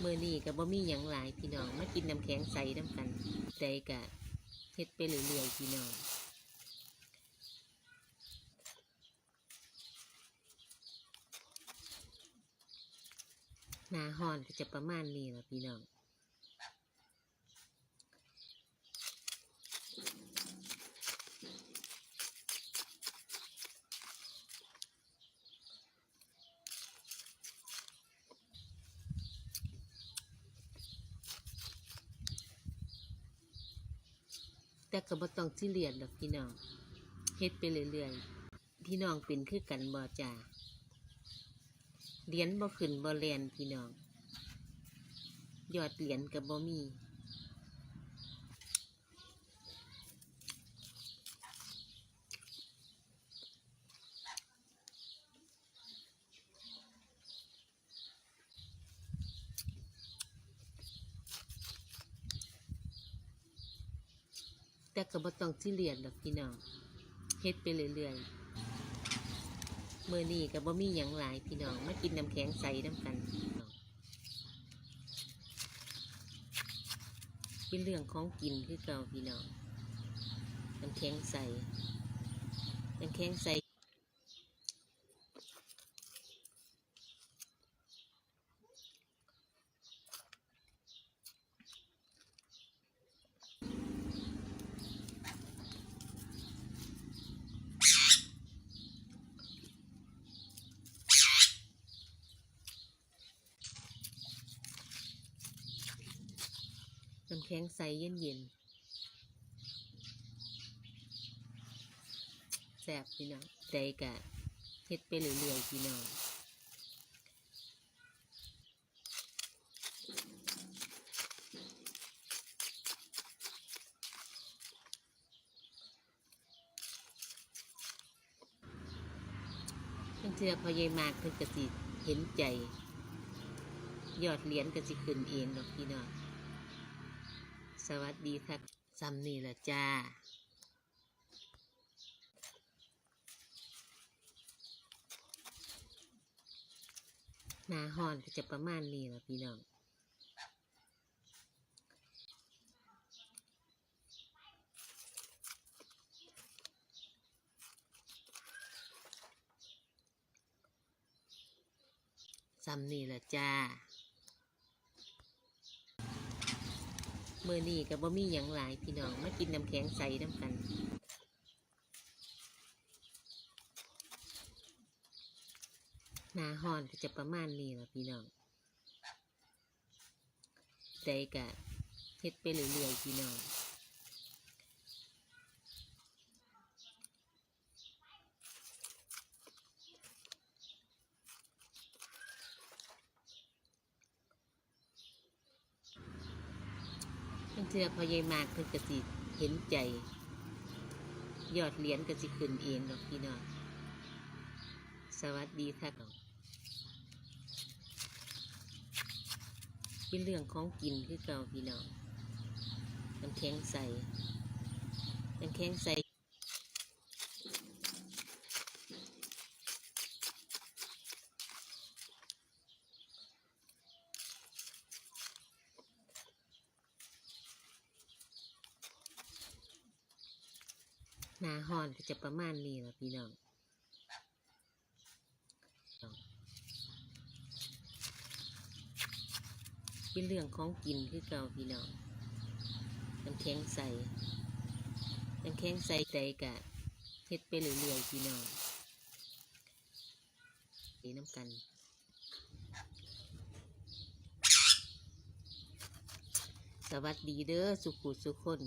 เมื่อนี้กับ่มีหยังหลายพี่น้องมากินน้ำแข็งใสน้ำกันใจกะเฮ็ดไปเรื่อยๆพี่น้องหนาฮอนก็จะประมาณนี้ละพี่น้อง แต่ก็บ่ต้องซีเรียสดอกพี่น้องเฮ็ดไปเรื่อยๆพี่น้องเป็นคือกันบ่จ้าเหรียญบ่ขึ้นบ่แลนพี่น้องยอดเหรียญก็บ่มี แต่ก็บ่ต้องที่เรียสดอกพี่น้องเฮ็ดไปเรื่อยๆเมื่อนี้ก็บ่มีหยังหลายพี่น้องมากินน้ำแข็งใสน้ำกันพี่น้องเป็นเรื่องของกินคือเก่าพี่น้องน้ำแข็งใสน้ำแข็งใส แข็งใสเย็นเย็นแซ่บพี่น้องใจกะเฮ็ดไปเรื่อยๆพี่น้องเพิ่นเทื่อพอยายมากเพิ่นก็สิเห็นใจ ยอดเหรียญก็สิขึ้นเองดอกพี่น้อง สวัสดีค่ะซัมนี่ละจ้าหนาฮอนก็จะประมาณนี้ละพี่น้องซ้ำนี่ละจ้า มื่อนี้กับ่มีอย่างหลายพี่น้องมากินน้ำแข็งใสน้ำกันหนาฮอนก็จะประมาณนี้ละพี่น้องใจกะเฮ็ดไปเรื่อยๆพี่น้อง เพิ่นเทื่อพอยายมากเพิ่นกะสิเห็นใจ ยอดเหรียญกะสิขึ้นเองดอกพี่น้องสวัสดีค่ะน้องเป็นเรื่องของกินคือเก่าพี่น้องน้ำแข็งใสน้ำแข็งใส อนก็จะประมาณนี้ละพี่น้องเป็นเรื่องของกินคือเก่าพี่น้องน้ำแข็งใสน้ำแข็งใสใจกะเฮ็ดไปเรื่อยๆพี่น้องดีน้ำกันสวัสดีเด้อสุขุสุขคน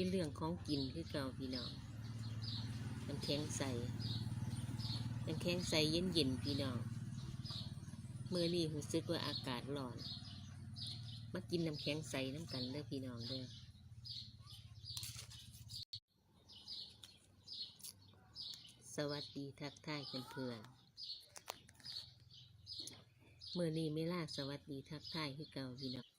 เป็นเรื่องของกินคือเก่าพี่น้องน้ำแข็งใสน้ำแข็งใสเย็นเย็นพี่น้องเมื่อนี้รู้สึกว่าอากาศร้อน มากินน้ำแข็งใสน้ำกันเด้อพี่น้องเด้อสวัสดีทักทายเพื่อนๆเมื่อนี้ไม่ล่าสวัสดีทักทายคือเก่าพี่น้อง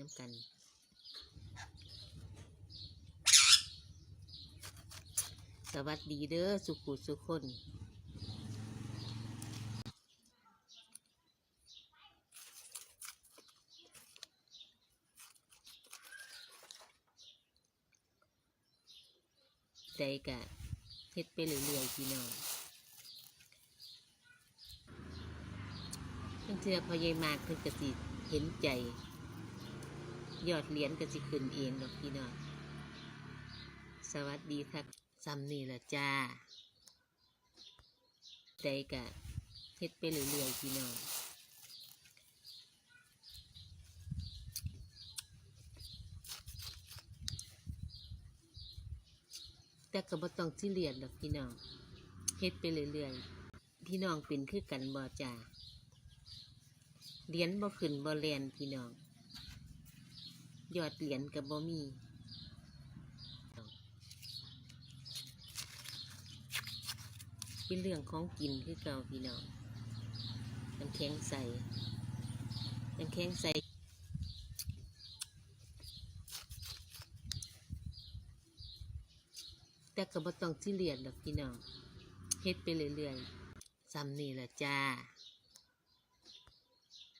น้ำกันสวัสดีเด้อสุขุสุคนใจกะเฮ็ดไปเรื่อยๆพี่น้องเพิ่งเทื่อพอยายมากเพิ่นกสิเห็นใจ ยอดเหรียญก็สิขึ้นเองดอกพี่น้องสวัสดีครับซ้ำนี่ละจ้าใจกะเฮ็ดไปเรื่อยๆพี่น้องแต่ก็บ่ต้องที่เรียนดอกพี่น้องเฮ็ดไปเรื่อยๆพี่น้องเป็นคือกันบ่จ้าเหรียญบ่ขึ้นบ่แลนพี่น้อง ยอดเหรียญก็บ่มีเป็นเรื่องของกินคือเก่าพี่น้องน้ำแข็งใสน้ำแข็งใสแต่ก็บ่ต้องที่เรียนดอกพี่น้องเฮ็ดไปเรื่อยๆซ้ำนี่ละจ้า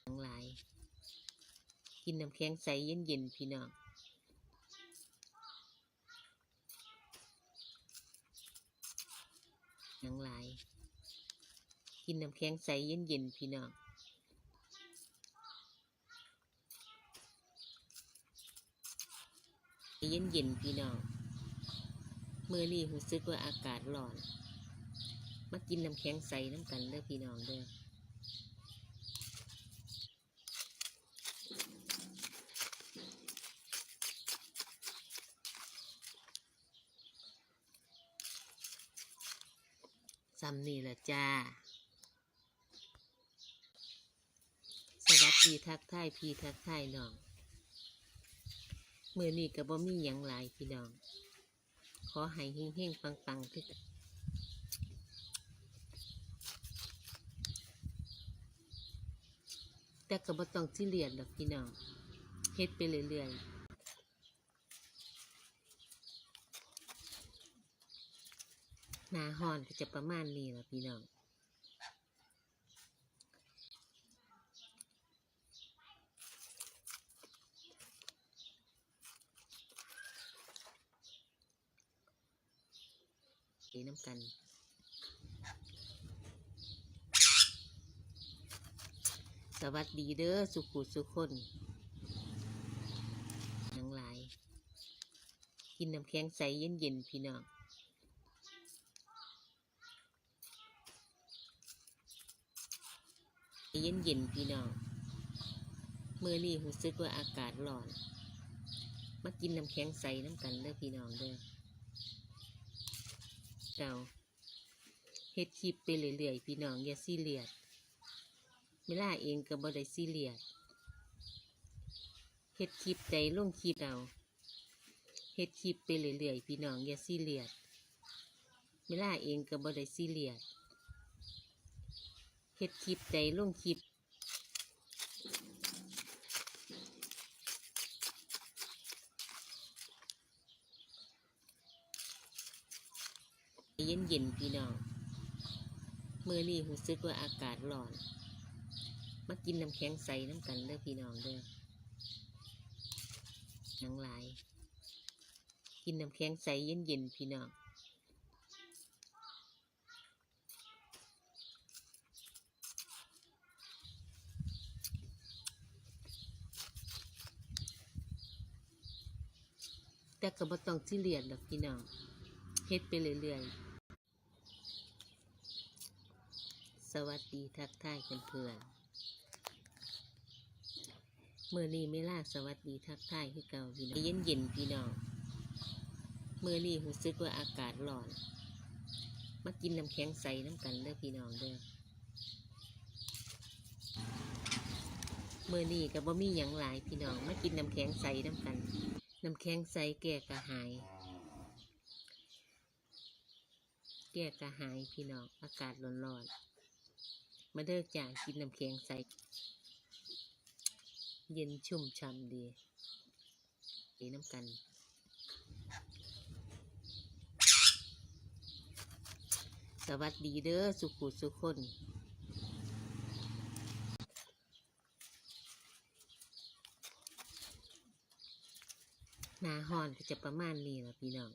ทั้งหลาย กินน้ำแข็งใสเย็นๆพี่น้องทั้งหลาย กินน้ำแข็งใสเย็นๆพี่น้องเย็นๆพี่น้อง เมื่อนี้รู้สึกว่าอากาศร้อน มากินน้ำแข็งใสน้ำกันเด้อพี่น้องเด้อ ซ้ำนี่ละจ้า สวัสดีทักทายพี่ทักทายน้องเมื่อนี้ก็บ่มีหยังหลายพี่น้อง ขอให้เฮงๆปังๆคือกันแต่ก็บ่ต้องที่เรียนดอกพี่น้องเฮ็ดไปเรื่อยๆ หนาฮอนก็จะประมาณนี้ละพี่น้องดีน้ำกันสวัสดีเด้อสุขุสุคนทั้งหลาย กินน้ำแข็งใสเย็นๆพี่น้อง เย็นๆพี่น้องเมื่อนี้รู้สึกว่าอากาศร้อน มากินน้ำแข็งใสน้ำกันเด้อพี่น้องเด้อเก่าเฮ็ดคลิปไปเรื่อยๆพี่น้องอย่าซีเรียสเวลาเองก็บ่ได้ซีเรียสเฮ็ดคลิปใจลงคลิปเอาเฮ็ดคลิปไปเรื่อยๆพี่น้องอย่าซีเรียสเวลาเองก็บ่ได้ซีเรียส ฮ็ดคลิปใจลงคลิปเย็นเย็นพี่น้องเมื่อนี้รู้สึกว่าอากาศร้อน มากินน้ำแข็งใสน้ำกันเด้อพี่น้องเด้อทั้งลาย กินน้ำแข็งใสเย็นเย็นพี่น้อง ก็บ่ต้องที่เรียนดอกพี่น้องเฮ็ดไปเรื่อยๆ สวัสดีทักทายเพื่อนๆเมื่อนี้ไม่ล่าสวัสดีทักทายคือเก่าพี่น้องเย็นเย็นๆพี่น้องเมื่อนี้รู้สึกว่าอากาศร้อน มากินน้ำแข็งใสน้ำกันเด้อพี่น้องเด้อเมื่อนี้ก็บ่มีหยังหลายพี่น้องมากินน้ำแข็งใสน้ำกัน น้ำแข็งใสแก่กระหาย แก้กระหายพี่น้องอากาศร้อนๆมาเด้อจ่ากินน้ำแข็งใส เย็นชุ่มช่ำดีดีน้ำกันสวัสดีเด้อสุขุสุคน หนาฮอนก็จะประมาณนี้ละพี่น้อง